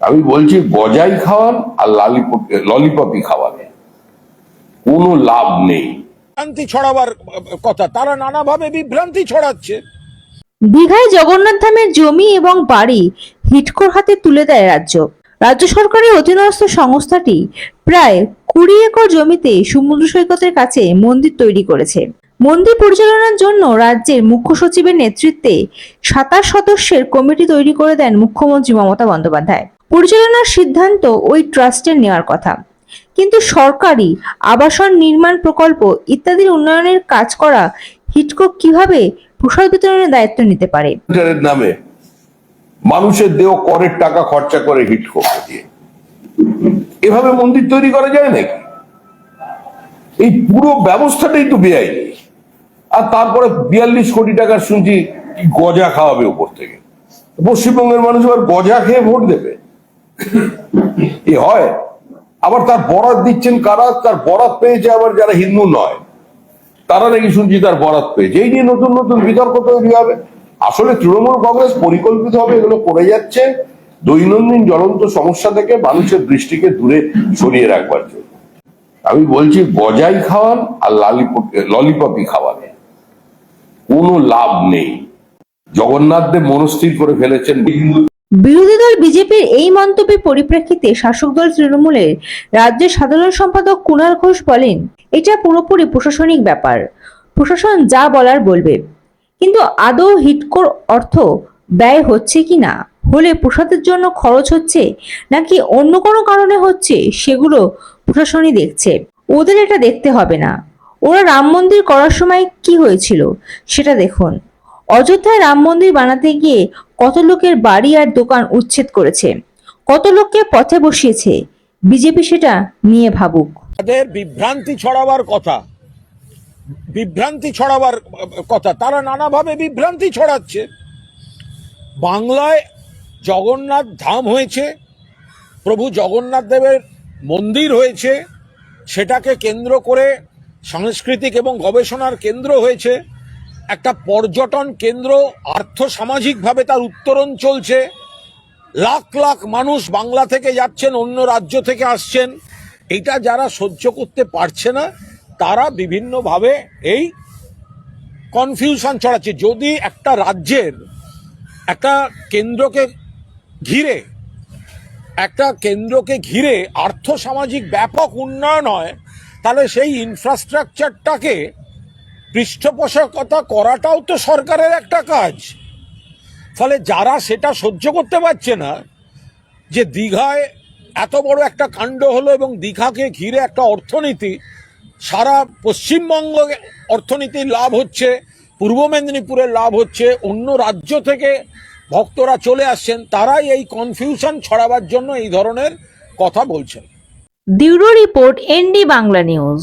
আমি বলছি গজাই খাওয়ান আর লালিপপ খাওয়ান। কোনো লাভ নেই। বিভ্রান্তি ছড়াবার কথা। তারা নানাভাবে বিভ্রান্তি ছড়াচ্ছে। দীঘায় জগন্নাথ ধামের জমি এবং বাড়ি হিটকোর হাতে তুলে দেয় রাজ্য। রাজ্য সরকারের অধীনস্থ সংস্থাটি প্রায় কুড়ি একর জমিতে সমুদ্র সৈকতের কাছে মন্দির তৈরি করেছে। মন্দির পরিচালনার জন্য রাজ্যের মুখ্য সচিবের নেতৃত্বে সাতাশ সদস্যের কমিটি তৈরি করে দেন মুখ্যমন্ত্রী মমতা বন্দ্যোপাধ্যায়। পরিচালনার সিদ্ধান্ত ওই ট্রাস্টের নেওয়ার কথা। কিন্তু সরকারি আবাসন নির্মাণ প্রকল্প ইত্যাদির উন্নয়নের কাজ করা হিটকো কীভাবে প্রসাদ বিতরণের দায়িত্ব নিতে পারে? নামে মানুষের দেহ করের টাকা খরচা করে হিট করতে দিয়ে। এভাবে মন্দির তৈরি করা যায় নাকি? এই পুরো ব্যবস্থাটাই তো বেআইনি। আর তারপরে বিয়াল্লিশ কোটি টাকা শুনছি গজা খাওয়াবে উপর থেকে। পশ্চিমবঙ্গের মানুষ আবার গজা খেয়ে ভোট দেবে। এ হয়। আবার তার বরাত দিচ্ছেন কারা? তার বরাত পেয়েছে আবার যারা হিন্দু নয়। তারা নাকি শুনছি তার বরাত পেয়েছে। এই নিয়ে নতুন নতুন বিতর্ক তৈরি হবে। আসলে তৃণমূল কংগ্রেস পরিকল্পিতভাবে এগুলো করে যাচ্ছে। দৈনন্দিন জ্বলন্ত সমস্যা থেকে মানুষের দৃষ্টিকে দূরে সরিয়ে রাখবার জন্য। আমি বলছি, গজাই খাওয়ান আর লালিপপ খাওয়ান। কোনো লাভ নেই। জগন্নাথ দেব মনস্থির করে ফেলেছেন। হিন্দু বিরোধী দল বিজেপির এই মন্তব্যের পরিপ্রেক্ষিতে শাসক দল তৃণমূলের রাজ্য সাধারণ সম্পাদক কুণাল ঘোষ বলেন, এটা পুরোপুরি প্রশাসনিক ব্যাপার। প্রশাসন যা বলার বলবে। কিন্তু আদৌ হিটকোর অর্থ ব্যয় হচ্ছে কি না? হলে প্রসাদের জন্য খরচ হচ্ছে নাকি অন্য কোনো কারণে হচ্ছে সেগুলো প্রশাসনই দেখছে। ওদের এটা দেখতে হবে না। ওরা রাম মন্দির করার সময় কি হয়েছিল সেটা দেখুন। অযোধ্যায় রাম মন্দির বানাতে গিয়ে কত লোকের বাড়ি আর দোকান উচ্ছেদ করেছে? কত লোককে পথে বসিয়েছে? বিজেপি সেটা নিয়ে ভাবুক। তাদের বিভ্রান্তি ছড়াবার কথা। বিভ্রান্তি ছড়াবার কথা। তারা নানাভাবে বিভ্রান্তি ছড়াচ্ছে। বাংলায় জগন্নাথ ধাম হয়েছে, প্রভু জগন্নাথ দেবের মন্দির হয়েছে, সেটাকে কেন্দ্র করে সাংস্কৃতিক এবং গবেষণার কেন্দ্র হয়েছে। একটা পর্যটন কেন্দ্র আর্থ সামাজিকভাবে তার উত্তরণ চলছে। লাখ লাখ মানুষ বাংলা থেকে যাচ্ছেন, অন্য রাজ্য থেকে আসছেন। এটা যারা সহ্য করতে পারছে না, তারা বিভিন্নভাবে এই কনফিউশন ছড়াচ্ছে। যদি একটা রাজ্যের একটা কেন্দ্রকে ঘিরে, একটা কেন্দ্রকে ঘিরে আর্থসামাজিক ব্যাপক উন্নয়ন হয়, তাহলে সেই ইনফ্রাস্ট্রাকচারটাকে পৃষ্ঠপোষকতা করাটাও তো সরকারের একটা কাজ। ফলে যারা সেটা সহ্য করতে পারছে না, যে দীঘায় এত বড় একটা কাণ্ড হলো এবং দীঘাকে ঘিরে একটা অর্থনীতি, সারা পশ্চিমবঙ্গ অর্থনীতির লাভ হচ্ছে, পূর্ব মেদিনীপুরের লাভ হচ্ছে, অন্য রাজ্য থেকে ভক্তরা চলে আসছেন, তারাই এই কনফিউশন ছড়াবার জন্য এই ধরনের কথা বলছেন। Bureau report ND Bangla News.